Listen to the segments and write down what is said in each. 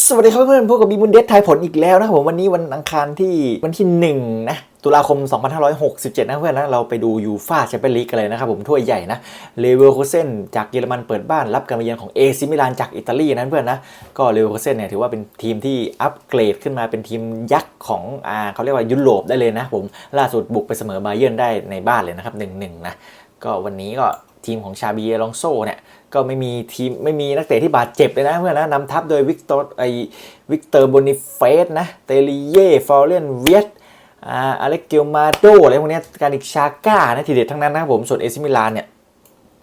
สวัสดีครับเพื่อนๆพบกับบีมุนเดสทายผลอีกแล้วนะครับผมวันนี้วันอังคารที่วันที่1นะตุลาคม 2567 นะเพื่อนนะเราไปดูยูฟ่าแชมเปี้ยนลีกกันเลยนะครับผมถ้วยใหญ่นะเลเวอร์คูเซนจากเยอรมันเปิดบ้านรับการมาเยือนของเอซิมิลานจากอิตาลีนะเพื่อนนะก็เลเวอร์คูเซนเนี่ยถือว่าเป็นทีมที่อัปเกรดขึ้นมาเป็นทีมยักษ์ของอ่าเขาเรียกว่ายุโรปได้เลยนะผมล่าสุดบุกไปเสมอบาเยิร์นได้ในบ้านเลยนะครับ1-1นะก็วันนี้ก็ ทีมของชาบีเอลองโซเนี่ยก็ไม่มีทีมไม่มีนักเตะที่บาดเจ็บเลยนะเพื่อนนะนำทัพโดยวิกตอร์ไอวิกเตอร์โบนิเฟสนะเตลีเย่ฟอร์เรนเวียตอ่าอเล็กเกลมาโดอะไรพวกนี้การิกชาก้านะทีเด็ดทั้งนั้นนะครับผมส่วนเอซิมิลานเนี่ย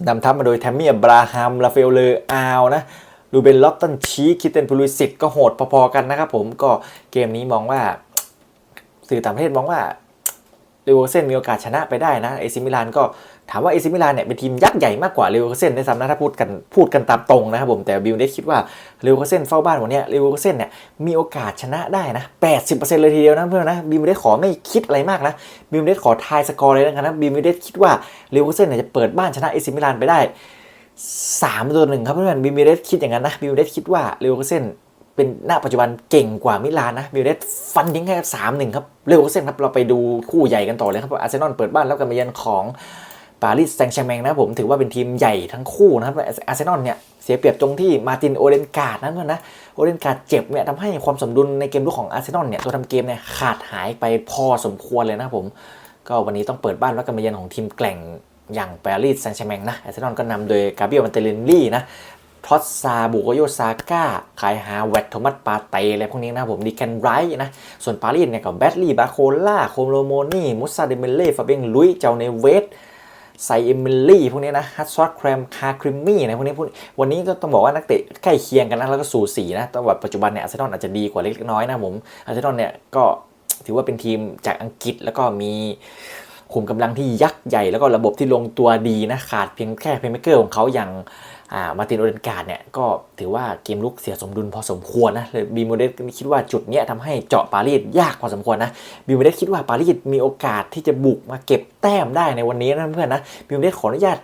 นำทัพมาโดยแทมมี่อับราฮัมลาเฟลเลอร์อาวนะลูเบนล็อตตันชีคิเตนพูลิสิตก็โหดพอๆกันนะครับผมก็เกมนี้มองว่าสื่อต่างประเทศมองว่า เลเวอร์เซนมีโอกาสชนะไปได้นะเอซิมิลานก็ถามว่าเอซิมิลานเนี่ยเป็นทีมยักษ์ใหญ่มากกว่าเลเวอร์เซนในสำนะถ้าพูดกันพูดกันตามตรงนะครับผมแต่บิลได้คิดว่าเลเวอร์เซนเฝ้าบ้านวันนี้เลเวอร์เซนเนี่ยมีโอกาสชนะได้นะ 80%เลยทีเดียวนะเพื่อนนะบิลได้ขอไม่คิดอะไรมากนะบิลได้ขอทายสกอร์เลยนะครับบิลได้คิดว่าเลเวอร์เซนเนี่ยจะเปิดบ้านชนะเอซิมิลานไปได้สามตัวหนึ่งครับเพื่อนบิลได้คิดอย่างนั้นนะบิลได้คิดว่าเลเวอร์เซน เป็นณปัจจุบันเก่งกว่ามิลานนะบิลเดสฟันทิ้งแค่สามหนึ่งครับเร็วเส้นครับเราไปดูคู่ใหญ่กันต่อเลยครับอาร์เซนอลเปิดบ้านแล้วกันมาเยือนของปารีสแซงต์แชร์แมงนะผมถือว่าเป็นทีมใหญ่ทั้งคู่นะครับอาร์เซนอลเนี่ยเสียเปรียบตรงที่มาตินโอเดนการ์ดนะเพื่อนนะโอเดนการ์ดเจ็บเนี่ยทำให้ความสมดุลในเกมลุกของอาร์เซนอลเนี่ยตัวทำเกมเนี่ยขาดหายไปพอสมควรเลยนะผม ก็วันนี้ต้องเปิดบ้านแล้วกันมาเยือนของทีมแกร่งอย่างปารีสแซงต์แชร์แมงนะอาร์เซนอลก็นำโดยกาเบรียลมันเตเลนลี่นะ ทอสซาบุโกโยซาก้าคายฮาเวตโทมัสปาเตอะไรพวกนี้นะผมดีแคนไรท์นะ ส่วนปารีสเนี่ยกับแบตลี่บาโคล่าโคโลโมนี่มุสซาเดเมเล่ฟาเบงลุยเจ้าเนเวสไซเอมิลี่พวกนี้นะฮัตซอตแครมคาคริมมี่นะพวกนี้พวกนี้วันนี้ก็ต้องบอกว่านักเตะใกล้เคียงกันนะแล้วก็สูสีนะแต่ว่าปัจจุบันเนี่ยอาร์เซนอลอาจจะดีกว่าเล็กน้อยนะผมอาร์เซนอลเนี่ยก็ถือว่าเป็นทีมจากอังกฤษแล้วก็มี ขุมกำลังที่ยักษ์ใหญ่แล้วก็ระบบที่ลงตัวดีนะขาดเพียงแค่เพลย์เมคเกอร์ของเขาอย่างมาตินโอเดนการ์ดเนี่ยก็ถือว่าเกมลุกเสียสมดุลพอสมควรนะเลยบีโมเดสคิดว่าจุดเนี้ยทำให้เจาะปารีสยากพอสมควรนะบีโมเดสคิดว่าปารีสมีโอกาสที่จะบุกมาเก็บแต้มได้ในวันนี้นะเพื่อนนะบีโมเดสขออนุญาต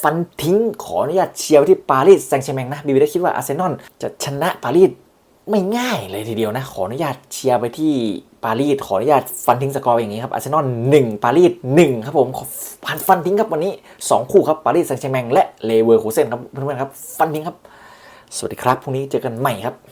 ฟันทิ้งขออนุญาตเชียร์ที่ปารีสแซงต์แชร์แมงนะบีโมเดสคิดว่าอาร์เซนอลจะชนะปารีสไม่ง่ายเลยทีเดียวนะ ขออนุญาตเชียร์ไปที่ ปารีสขออนุญาตฟันทิ้งสกอร์อย่างนี้ครับอาร์เซนอลหนึ่งปารีสหนึ่งครับผมพันฟันทิ้งครับวันนี้ 2 คู่ครับปารีสแซงต์แชร์แมงและเลเวอร์คูเซนครับเพื่อนๆครับฟันทิ้งครับ สวัสดีครับพรุ่งนี้เจอกันใหม่ครับ